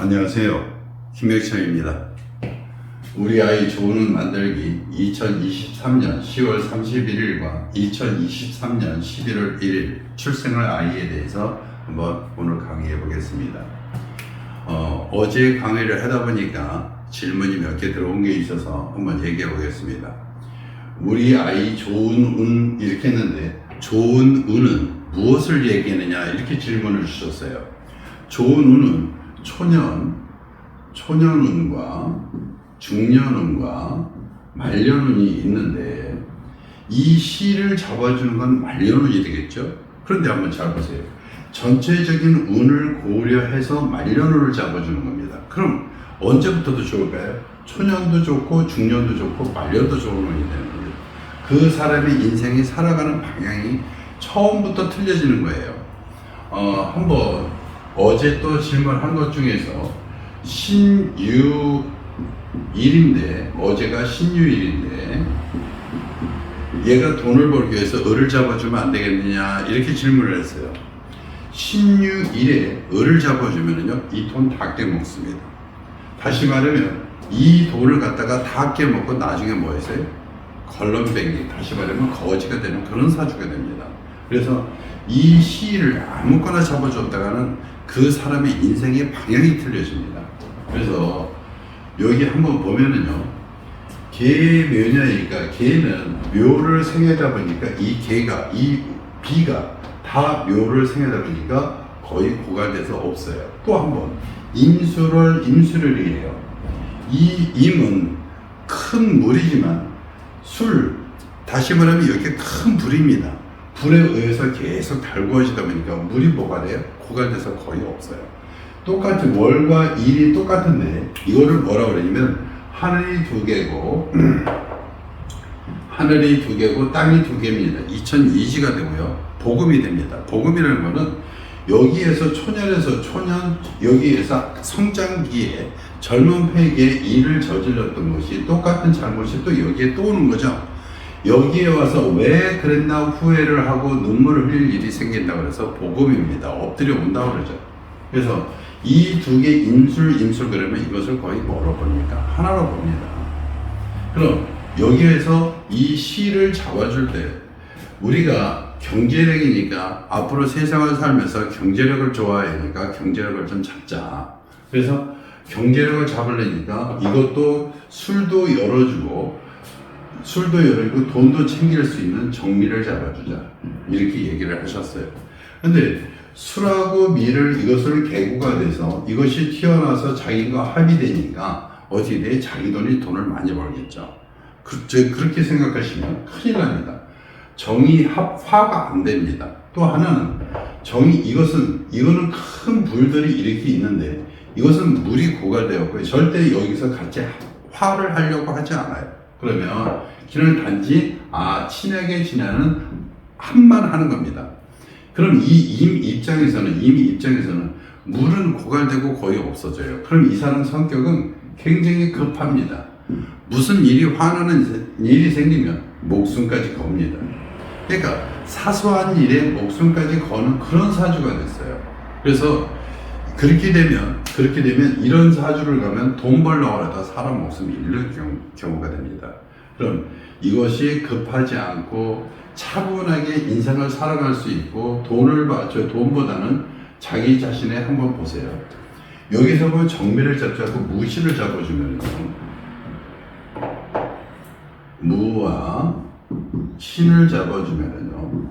안녕하세요. 김혁철입니다. 우리 아이 좋은 만들기 2023년 10월 31일과 2023년 11월 1일 출생할 아이에 대해서 한번 오늘 강의해 보겠습니다. 어, 어제 강의를 하다 보니까 질문이 몇 개 들어온 게 있어서 한번 얘기해 보겠습니다. 우리 아이 좋은 운 이렇게 했는데 좋은 운은 무엇을 얘기하느냐 이렇게 질문을 주셨어요. 좋은 운은 초년, 초년운과 중년운과 말년운이 있는데 이 시를 잡아주는 건 말년운이 되겠죠. 그런데 한번 잘 보세요. 전체적인 운을 고려해서 말년운을 잡아주는 겁니다. 그럼 언제부터도 좋을까요? 초년도 좋고 중년도 좋고 말년도 좋은 운이 되는 겁니다. 그 사람의 인생이 살아가는 방향이 처음부터 틀려지는 거예요. 어, 한번 어제 또 질문한 것 중에서 신유일인데 어제가 신유일인데 얘가 돈을 벌기 위해서 을을 잡아주면 안 되겠느냐 이렇게 질문을 했어요. 신유일에 을을 잡아주면요 이 돈 다 깨먹습니다. 다시 말하면 이 돈을 갖다가 다 깨먹고 나중에 뭐 했어요? 걸렁뱅이 다시 말하면 거지가 되는 그런 사주가 됩니다. 그래서 이 시를 아무거나 잡아줬다가는 그 사람의 인생의 방향이 틀려집니다. 그래서 여기 한번 보면은요. 개묘냐니까 개는 묘를 생하다 보니까 이 개가 이 비가 다 묘를 생하다 보니까 거의 고갈돼서 없어요. 또 한번 임수를 임수를이에요. 이 임은 큰 물이지만 술 다시 말하면 이렇게 큰 불입니다. 불에 의해서 계속 달구어지다 보니까 물이 뭐가 돼요? 고갈돼서 거의 없어요. 똑같이 월과 일이 똑같은데 이거를 뭐라 그러냐면 하늘이 두 개고 하늘이 두 개고 땅이 두 개입니다. 2002지가 되고요. 복음이 됩니다. 복음이라는 거는 여기에서 초년에서 초년 여기에서 성장기에 젊은 폐기에 일을 저질렀던 것이 똑같은 잘못이 또 여기에 또 오는 거죠. 여기에 와서 왜 그랬나 후회를 하고 눈물을 흘릴 일이 생긴다 그래서 복음입니다. 엎드려 온다 그러죠. 그래서 이 두개 임술 임술 그러면 이것을 거의 뭐로 봅니까? 하나로 봅니다. 그럼 여기에서 이 시를 잡아줄 때 우리가 경제력이니까 앞으로 세상을 살면서 경제력을 좋아해야 하니까 경제력을 좀 잡자. 그래서 경제력을 잡으려니까 이것도 술도 열어주고 술도 열어주고 돈도 챙길 수 있는 정미를 잡아주자. 이렇게 얘기를 하셨어요. 근데 술하고 미를 이것을 계구가 돼서 이것이 튀어나와서 자기가 합의되니까 어떻게 돼? 자기 돈이 돈을 많이 벌겠죠. 그, 저, 그렇게 생각하시면 큰일 납니다. 정의 합화가 안 됩니다. 또 하나는 정의 이것은 이거는 큰 불들이 이렇게 있는데 이것은 물이 고갈되었고 절대 여기서 같이 화를 하려고 하지 않아요. 그러면 그는 단지 아 친하게 지내는 한만 하는 겁니다. 그럼 이임 입장에서는 임 입장에서는 물은 고갈되고 거의 없어져요. 그럼 이 사람 성격은 굉장히 급합니다. 무슨 일이 화나는 일이 생기면 목숨까지 겁니다. 그러니까 사소한 일에 목숨까지 거는 그런 사주가 됐어요. 그래서 그렇게 되면 그렇게 되면 이런 사주를 가면 돈 벌려고 하다 사람 목숨이 잃는 경우, 경우 가 됩니다. 그럼 이것이 급하지 않고 차분하게 인생을 살아갈 수 있고 돈을 받저 돈보다는 자기 자신의 한번 보세요. 여기서 보면 정미를 잡지 않고 무시를 잡아주면요. 무와 신을 잡아주면은요.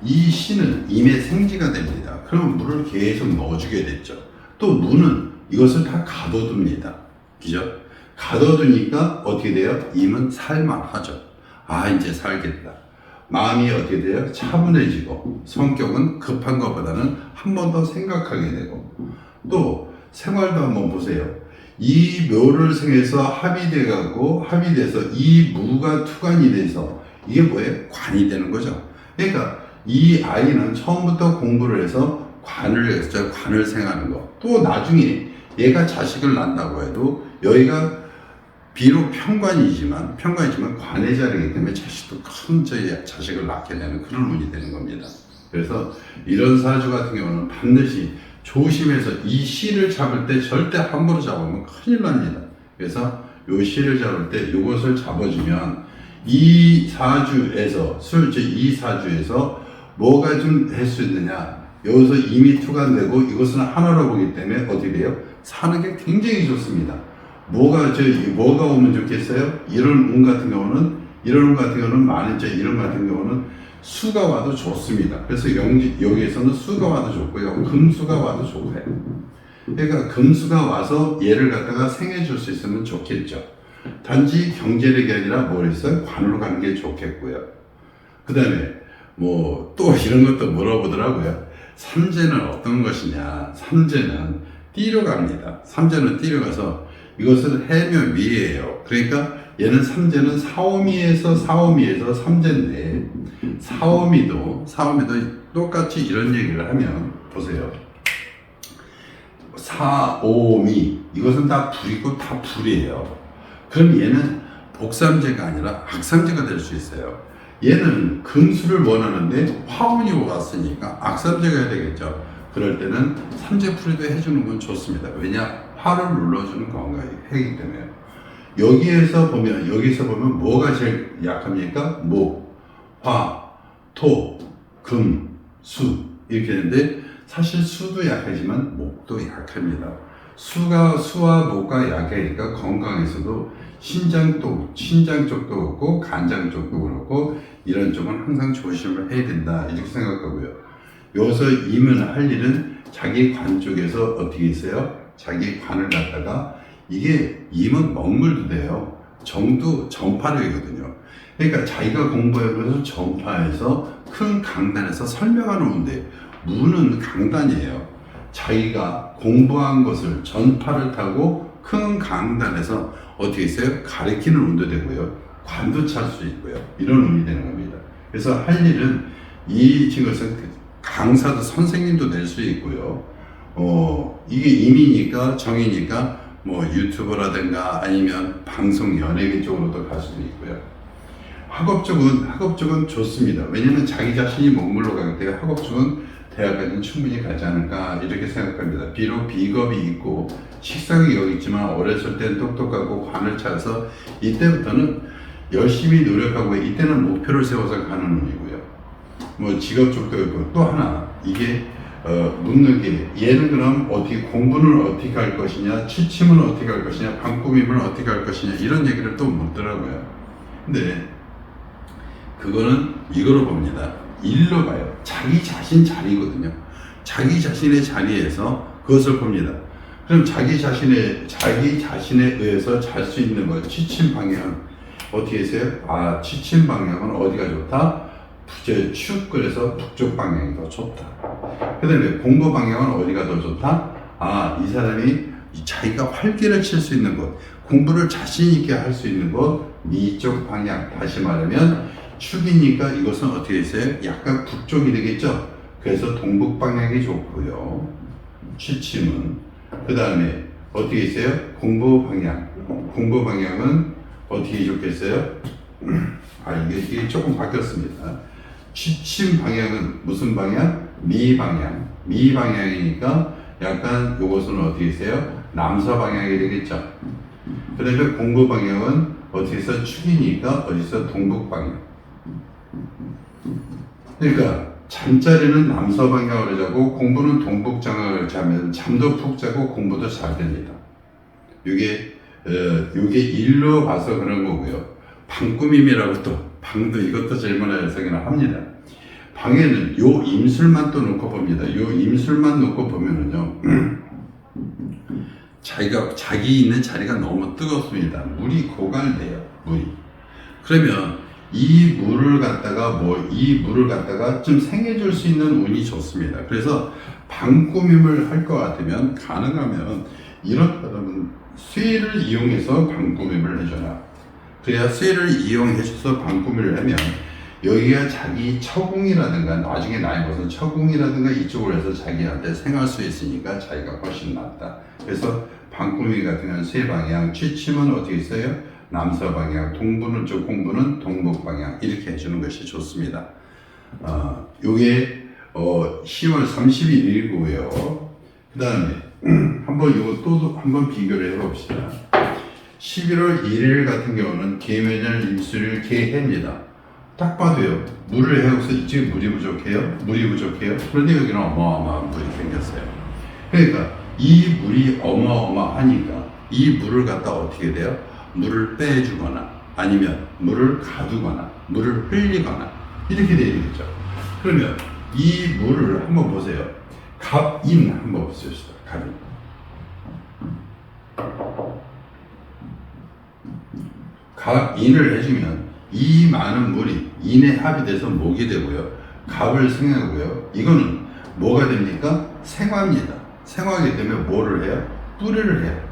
이 신은 임의 생지가 됩니다. 그럼 물을 계속 넣어주게 됐죠. 또 무는 이것을 다 가둬둡니다. 그죠? 가둬두니까 어떻게 돼요? 임은 살만하죠. 아, 이제 살겠다. 마음이 어떻게 돼요? 차분해지고 성격은 급한 것보다는 한 번 더 생각하게 되고 또 생활도 한번 보세요. 이 묘를 생해서 합의돼 갖고 합의돼서 이 무가 투관이 돼서 이게 뭐예요? 관이 되는 거죠. 그러니까 이 아이는 처음부터 공부를 해서 관을 해서 관을 생하는 거. 또 나중에 얘가 자식을 낳는다고 해도 여기가 비록 평관이지만 평관이지만 관의 자리이기 때문에 자식도 큰 자식을 낳게 되는 그런 운이 되는 겁니다. 그래서 이런 사주 같은 경우는 반드시 조심해서 이 실을 잡을 때 절대 함부로 잡으면 큰일 납니다. 그래서 요 실을 잡을 때 요것을 잡아주면 이 사주에서 술제 이 사주에서 뭐가 좀 할 수 있느냐 여기서 이미 투간되고 이것은 하나로 보기 때문에 돼요? 사는 게 굉장히 좋습니다. 뭐가 저 뭐가 오면 좋겠어요? 이런 운 같은 경우는 이런 운 같은 경우는 만인자 이런 같은 경우는 수가 와도 좋습니다. 그래서 영지, 여기에서는 수가 와도 좋고요. 금수가 와도 좋고요. 그러니까 금수가 와서 얘를 갖다가 생해 줄 수 있으면 좋겠죠. 단지 경제력이 아니라 뭘 했어요? 관으로 가는 게 좋겠고요. 그 다음에 뭐 또 이런 것도 물어보더라고요. 삼재는 어떤 것이냐? 삼재는 띠로 갑니다. 삼재는 띠로 가서 이것은 해묘 미예요. 그러니까 얘는 삼재는 사오미에서 사오미에서 삼재인데 사오미도 사오미도 똑같이 이런 얘기를 하면 보세요. 사오미 이것은 다 불이고 다 불이에요. 그럼 얘는 복삼재가 아니라 악삼재가 될 수 있어요. 얘는 금수를 원하는데 화운이 왔으니까 악삼재가 해야 되겠죠. 그럴 때는 삼재풀이도 해주는 건 좋습니다. 왜냐? 화를 눌러주는 건가요? 해기 때문에. 여기에서 보면, 여기서 보면 뭐가 제일 약합니까? 목, 화, 토, 금, 수. 이렇게 되는데 사실 수도 약하지만 목도 약합니다. 수가, 수와 목과 약하니까 건강에서도 신장도, 신장 쪽도 그렇고 간장 쪽도 그렇고 이런 쪽은 항상 조심을 해야 된다. 이렇게 생각하고요. 여기서 임은 할 일은 자기 관 쪽에서 어떻게 있어요? 자기 관을 갖다가 이게 임은 먹물도 돼요. 정도 전파력이거든요. 그러니까 자기가 공부해서 전파해서 큰 강단에서 설명하는 건데 무는 강단이에요. 자기가 공부한 것을 전파를 타고 큰 강단에서 어떻게 있어요? 가리키는 운도 되고요. 관도 찰 수 있고요. 이런 운이 되는 겁니다. 그래서 할 일은 이 친구는 강사도 선생님도 될 수 있고요. 어, 이게 임이니까 정이니까 뭐 유튜버라든가 아니면 방송 연예계 쪽으로도 갈 수도 있고요. 학업 쪽은 학업 쪽은 좋습니다. 왜냐하면 자기 자신이 먹물로 가기 때문에 학업 쪽은 대학까지는 충분히 가지 않을까 이렇게 생각합니다. 비록 비겁이 있고 식상이 여기 있지만 어렸을 땐 똑똑하고 관을 차서 이때부터는 열심히 노력하고 이때는 목표를 세워서 가는 운이고요. 뭐 직업 쪽도 있고 또 하나 이게 어, 묻는 게 얘는 그럼 어떻게 공부는 어떻게 할 것이냐 취침은 어떻게 할 것이냐 방꾸밈을 어떻게 할 것이냐 이런 얘기를 또 묻더라고요. 근데 그거는 이거로 봅니다. 일로 봐요. 자기 자신 자리거든요. 자기 자신의 자리에서 그것을 봅니다. 그럼 자기 자신의 자기 자신에 의해서 잘 수 있는 거 취침 방향 어떻게 했어요? 아 취침 방향은 어디가 좋다? 저 축그래서 북쪽 방향이 더 좋다. 그다음에 공부 방향은 어디가 더 좋다? 아 이 사람이 자기가 활기를 칠 수 있는 곳, 공부를 자신 있게 할 수 있는 곳 이쪽 방향. 다시 말하면 축이니까 이것은 어떻게 있어요? 약간 북쪽이 되겠죠. 그래서 동북 방향이 좋고요. 취침은 그 다음에 어떻게 있어요? 공부 방향. 공부 방향은 어떻게 좋겠어요? 아 이게, 이게 조금 바뀌었습니다. 취침 방향은 무슨 방향? 미 방향. 미 방향이니까 약간 요것은 어떻게 있어요? 남서 방향이 되겠죠. 그 다음에 공부 방향은 어디서 축이니까 어디서 동북 방향. 그러니까 잠자리는 남서 방향으로 자고 공부는 동북 방향으로 자면 잠도 푹 자고 공부도 잘 됩니다. 이게 어, 이게 일로 봐서 그런 거고요. 방꾸밈이라고 또 방도 이것도 질문을 해석이나 합니다. 방에는 요 임술만 또 놓고 봅니다. 요 임술만 놓고 보면은요. 자기가 자기 있는 자리가 너무 뜨겁습니다. 물이 고갈돼요. 물이. 그러면 이 물을 갖다가 뭐 이 물을 갖다가 좀 생해줄 수 있는 운이 좋습니다. 그래서 방꾸밈을 할 것 같으면 가능하면 이런 사람은 쇠를 이용해서 방꾸밈을 해줘라. 그래야 쇠를 이용해줘서 방꾸미를 하면 여기가 자기 처궁이라든가 나중에 나이 먹어서 처궁이라든가 이쪽으로 해서 자기한테 생할 수 있으니까 자기가 훨씬 낫다. 그래서 방꾸미 같은 경우는 세 방향, 취침은 어떻게 있어요? 남서 방향, 동부는 쪽 공부는 동북 방향 이렇게 해주는 것이 좋습니다. 어, 요게 어, 10월 31일이고요. 그 다음에 한번 이거 또 한번 비교를 해봅시다. 11월 1일 같은 경우는 계면열 임수일 계해입니다. 딱 봐도요. 물을 해서 이쪽에 물이 부족해요. 물이 부족해요. 그런데 여기는 어마어마한 물이 생겼어요. 그러니까 이 물이 어마어마하니까 이 물을 갖다 어떻게 돼요? 물을 빼주거나 아니면 물을 가두거나 물을 흘리거나 이렇게 돼야 되겠죠. 그러면 이 물을 한번 보세요. 갑인 한번 보시죠. 갑인. 갑인을 해주면 이 많은 물이 인에 합의돼서 목이 되고요. 갑을 생하고요. 이거는 뭐가 됩니까? 생화입니다. 생화하기 때문에 뭐를 해요? 뿌리를 해요.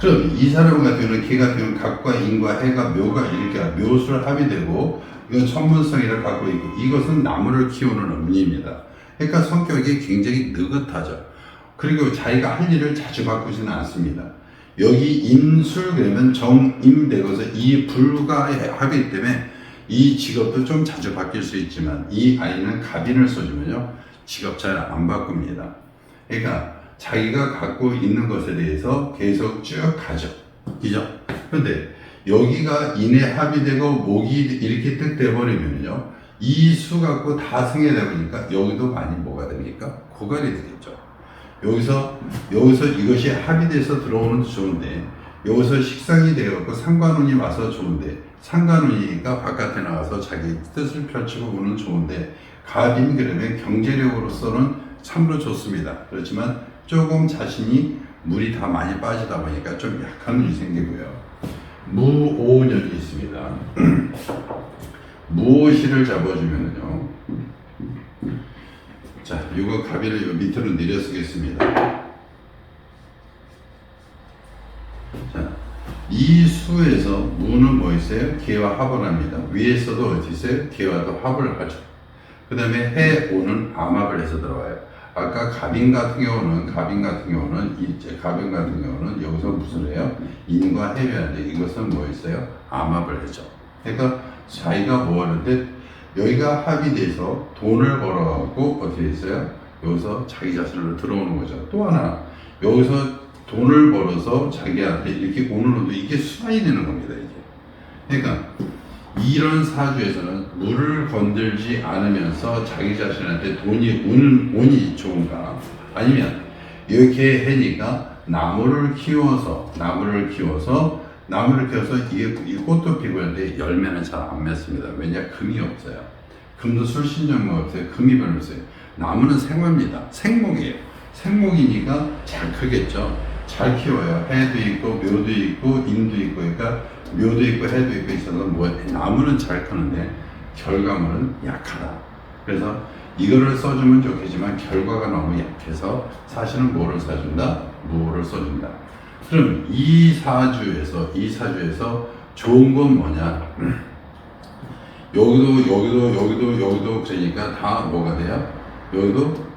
그럼 이 사람 같은 경우는 개 같은 경우는 갑과 인과 해가 묘가 이렇게 묘술 합의되고 이건 천문성이라 갖고 있고 이것은 나무를 키우는 음리입니다. 그러니까 성격이 굉장히 느긋하죠. 그리고 자기가 할 일을 자주 바꾸지는 않습니다. 여기 인술 그러면 정임 되고서 이 불과 합의 때문에 이 직업도 좀 자주 바뀔 수 있지만 이 아이는 갑인을 써주면요 직업 잘 안 바꿉니다. 그러니까 자기가 갖고 있는 것에 대해서 계속 쭉 가죠. 그죠? 근데 여기가 인에 합의되고 목이 이렇게 뜻돼 버리면요 이 수 갖고 다 승해다 보니까 여기도 많이 뭐가 됩니까? 고갈이 되겠죠. 여기서 여기서 이것이 합의돼서 들어오는 도 좋은데 여기서 식상이 되어갖고 상관운이 와서 좋은데 상관운이니까 바깥에 나가서 자기 뜻을 펼치고 오는 좋은데 갑인 그러면 경제력으로서는 참으로 좋습니다. 그렇지만 조금 자신이 물이 다 많이 빠지다 보니까 좀 약한 눈이 생기고요. 무오년이 있습니다. 무오시를 잡아주면요. 자, 이거 가비를 요 밑으로 내려 쓰겠습니다. 자, 이 수에서 무는 뭐 있어요? 개와 합을 합니다. 위에서도 어디 있어요? 개와도 합을 하죠. 그 다음에 해, 오는 암합을 해서 들어와요. 아까 가빈 같은 경우는 가빈 같은 경우는 이제 가빈 같은 경우는 여기서 무슨 해요? 인과 해변인데 이것은 뭐 있어요? 암합을 하죠. 그러니까 자기가 뭐 하는데 여기가 합의돼서 돈을 벌어갖고 어떻게 했어요? 여기서 자기 자신으로 들어오는 거죠. 또 하나 여기서 돈을 벌어서 자기한테 이렇게 오는 것도 이게 수반이 되는 겁니다. 이게. 그러니까 이런 사주에서는 물을 건들지 않으면서 자기 자신한테 돈이 운, 운이 좋은가 아니면 이렇게 해니까 나무를 키워서 나무를 키워서 나무를 키워서 이게 이 꽃도 피고 있는데 열매는 잘 안 맺습니다. 왜냐 금이 없어요. 금도 술신정가 없어요. 금이 별로 없어요. 나무는 생화입니다. 생목이에요. 생목이니까 잘 크겠죠. 잘 키워요. 해도 있고 묘도 있고 인도 있고 그러니까 묘도 있고 해도 있고 있어서 뭐 나무는 잘 크는데 결과물은 약하다. 그래서 이거를 써주면 좋겠지만 결과가 너무 약해서 사실은 뭐를 써준다? 무를 써준다. 그럼 이 사주에서 이 사주에서 좋은 건 뭐냐? 여기도 여기도 여기도 여기도 그러니까 다 뭐가 돼요? 여기도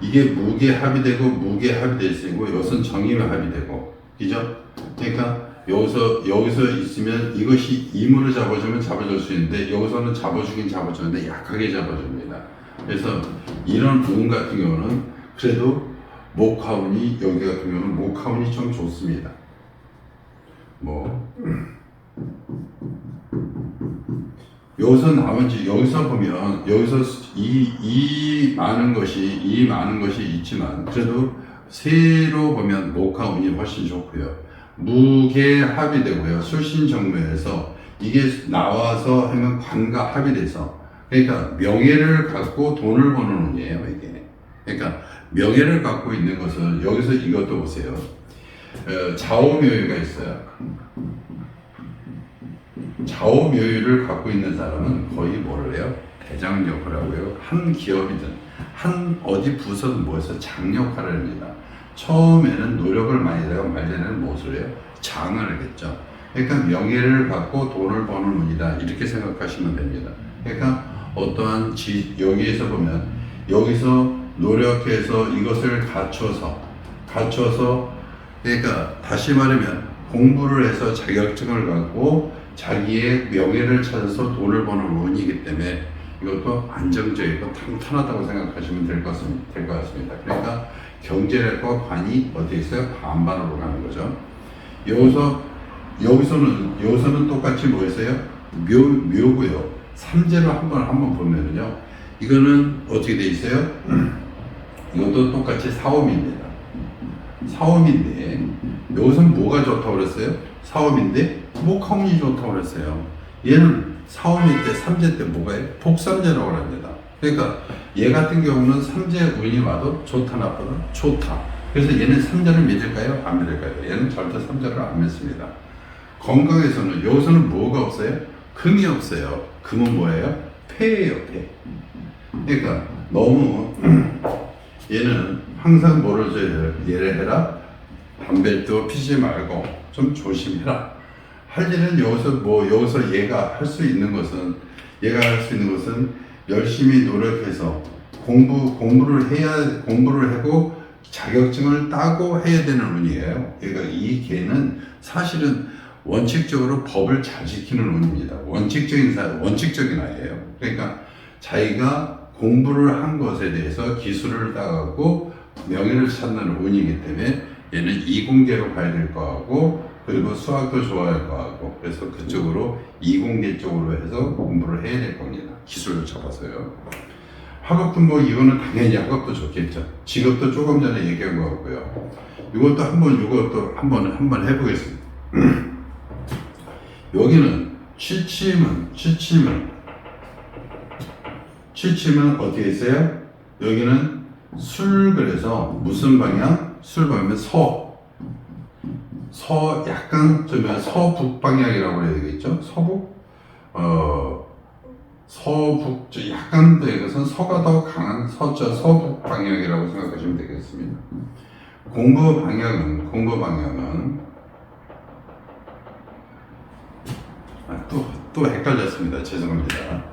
이게 무게 합의되고 무게 합의될 수 있고 이것은 정의로 합의되고 그죠? 그러니까 여기서 여기서 있으면 이것이 임으로 잡아주면 잡아줄 수 있는데 여기서는 잡아주긴 잡아주는데 약하게 잡아줍니다. 그래서 이런 운 같은 경우는 그래도 목화운이 여기 같은 경우는 목화운이 좀 좋습니다. 뭐 여기서 나머지 여기서 보면 여기서 이, 이 많은 것이 이 많은 것이 있지만 그래도 세로 보면 목화운이 훨씬 좋고요. 무게 합의되고요. 술신 정묘에서 이게 나와서 하면 관과 합의돼서 그러니까 명예를 갖고 돈을 버는 운이에요 이게. 그러니까 명예를 갖고 있는 것은 여기서 이것도 보세요. 어, 좌우묘유가 있어요. 좌우묘유를 갖고 있는 사람은 거의 뭐를 해요? 대장 역할을 하고요. 한 기업이든 한 어디 부서든 뭐해서 장 역할을 합니다. 처음에는 노력을 많이 하다가 말년에는 무엇을 해요? 장을 하겠죠. 그러니까 명예를 갖고 돈을 버는 운이다. 이렇게 생각하시면 됩니다. 그러니까 어떠한 지, 여기에서 보면 여기서 노력해서 이것을 갖춰서 갖춰서 그러니까 다시 말하면 공부를 해서 자격증을 갖고 자기의 명예를 찾아서 돈을 버는 운이기 때문에 이것도 안정적이고 탄탄하다고 생각하시면 될 것 같습니다. 그러니까 경제력과 관이 어떻게 있어요? 반반으로 가는 거죠. 여기서 여기서는 여기서는 똑같이 뭐였어요? 묘 묘고요. 삼재로 한번 한번 보면은요. 이거는 어떻게 돼 있어요? 이것도 똑같이 사옴입니다. 사옴인데 여기서는 뭐가 좋다고 그랬어요? 사옴인데 목화운이 좋다고 그랬어요. 얘는 사옴일 때 삼재 때 뭐가요? 복삼재라고 합니다. 그러니까 얘 같은 경우는 삼재 운이 와도 좋다 나쁘다 좋다. 그래서 얘는 삼재를 믿을까요? 안 믿을까요? 얘는 절대 삼재를 안 믿습니다. 건강에서는 여기서는 뭐가 없어요? 금이 없어요. 금은 뭐예요? 폐예요, 폐. 그러니까 너무 얘는 항상 뭐를 줘야 얘를 해라. 담배 도 피지 말고 좀 조심해라. 할 일은 여기서 뭐 여기서 얘가 할 수 있는 것은 얘가 할 수 있는 것은 열심히 노력해서 공부 공부를 해야 공부를 하고 자격증을 따고 해야 되는 운이에요. 그러니까 이 개는 사실은 원칙적으로 법을 잘 지키는 운입니다. 원칙적인 사 원칙적인 아이예요. 그러니까 자기가 공부를 한 것에 대해서 기술을 따갖고 명예를 찾는 운이기 때문에 얘는 이공계로 가야 될거 같고 그리고 수학도 좋아할 거 같고 그래서 그쪽으로 이공계 쪽으로 해서 공부를 해야 될 겁니다. 기술을 잡아서요. 학업도 뭐 이거는 당연히 학업도 좋겠죠. 직업도 조금 전에 얘기한 거 같고요. 이것도 한번 이것도 한번 한번 해보겠습니다. 여기는 취침은 취침은 취침은 어떻게 있어요? 여기는 술 그래서 무슨 방향? 술 방향은 서. 서 약간 좀 서북 방향이라고 해야 되겠죠? 서북 어 서북 저 약간 더 이것은 서가 더 강한 서자 서북 방향이라고 생각하시면 되겠습니다. 공부 방향은 공부 방향은 아, 또, 또 헷갈렸습니다. 죄송합니다.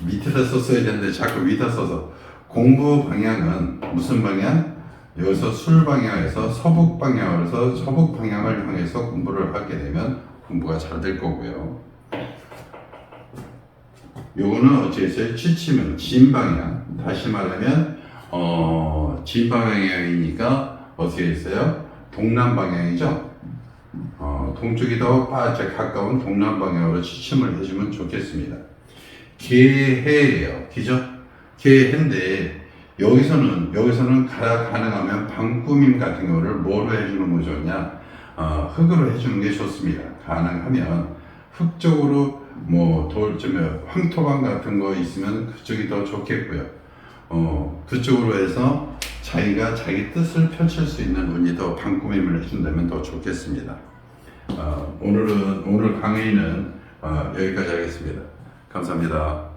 밑에다 썼어야 되는데 자꾸 위에다 써서 공부 방향은 무슨 방향? 여기서 술 방향에서 서북 방향으로 해서 서북 방향을 향해서 공부를 하게 되면 공부가 잘 될 거고요. 요거는 어찌됐어요? 취침은 진 방향. 다시 말하면 어, 진 방향이니까 어떻게 했어요? 동남 방향이죠. 어, 동쪽이 더 바짝 가까운 동남 방향으로 취침을 해주면 좋겠습니다. 개해예요. 기죠? 개해인데 여기서는 여기서는 가, 가능하면 방꾸밈 같은 거를 뭐로 해주는 거 좋냐? 어, 흙으로 해주는 게 좋습니다. 가능하면 흙 쪽으로 뭐 돌쯤에 황토방 같은 거 있으면 그쪽이 더 좋겠고요. 어, 그쪽으로 해서 자기가 자기 뜻을 펼칠 수 있는 운이 더 방꾸밈을 해준다면 더 좋겠습니다. 어, 오늘은 오늘 강의는 어, 여기까지 하겠습니다. 감사합니다.